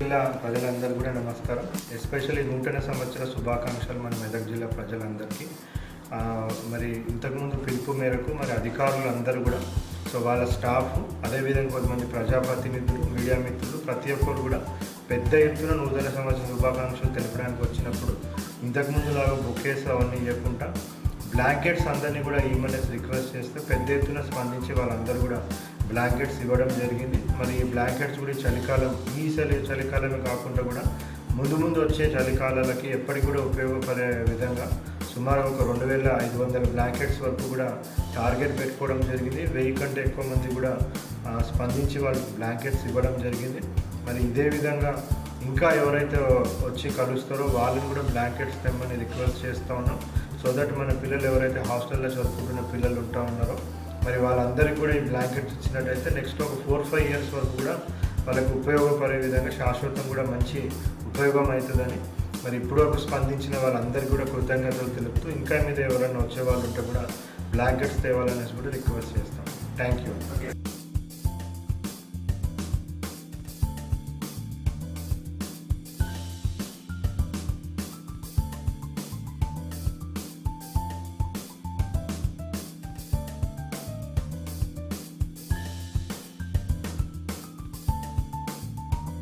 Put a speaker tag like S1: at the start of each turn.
S1: జిల్లా ప్రజలందరూ కూడా నమస్కారం. ఎస్పెషల్లీ నూతన సంవత్సర శుభాకాంక్షలు మన మెదక్ జిల్లా ప్రజలందరికీ. మరి ఇంతకుముందు పిలుపు మేరకు మరి అధికారులు అందరూ కూడా సో వాళ్ళ స్టాఫ్ అదేవిధంగా కొంతమంది ప్రజాప్రతినిధులు మీడియా మిత్రులు ప్రతి ఒక్కరు కూడా పెద్ద ఎత్తున నూతన సంవత్సర శుభాకాంక్షలు తెలపడానికి వచ్చినప్పుడు ఇంతకుముందు లాగా బుకేస్ అవన్నీ ఇవ్వకుండా బ్లాంకెట్స్ అందరినీ కూడా ఇవ్వమనేసి రిక్వెస్ట్ చేస్తే పెద్ద ఎత్తున స్పందించి వాళ్ళందరూ కూడా బ్లాంకెట్స్ ఇవ్వడం జరిగింది. మరి ఈ బ్లాంకెట్స్ కూడా చలికాలం ఈ చలి చలికాలమే కాకుండా కూడా ముందు ముందు వచ్చే చలికాలాలకి ఎప్పటికి కూడా ఉపయోగపడే విధంగా సుమారు ఒక రెండు వేల ఐదు వందల బ్లాంకెట్స్ వరకు కూడా టార్గెట్ పెట్టుకోవడం జరిగింది. వెయ్యి కంటే ఎక్కువ మంది కూడా స్పందించి వాళ్ళు బ్లాంకెట్స్ ఇవ్వడం జరిగింది. మరి ఇదే విధంగా ఇంకా ఎవరైతే వచ్చి కలుస్తారో వాళ్ళని కూడా బ్లాంకెట్స్ తెమ్మని రిక్వెస్ట్ చేస్తూ ఉన్నాం. సో దట్ మన పిల్లలు ఎవరైతే హాస్టల్లో చదువుకుంటున్న పిల్లలు ఉంటా ఉన్నారో మరి వాళ్ళందరికీ కూడా ఈ బ్లాంకెట్స్ ఇచ్చినట్టయితే నెక్స్ట్ ఒక ఫోర్ ఫైవ్ ఇయర్స్ వరకు కూడా వాళ్ళకి ఉపయోగపడే విధంగా శాశ్వతం కూడా మంచి ఉపయోగం అవుతుందని మరి ఇప్పుడు ఒక స్పందించిన వాళ్ళందరికీ కూడా కృతజ్ఞతలు తెలుపుతూ ఇంకా మీద ఎవరైనా వచ్చే వాళ్ళు ఉంటే కూడా బ్లాంకెట్స్ తేవాలనేసి కూడా రిక్వెస్ట్ చేస్తాం. Thank you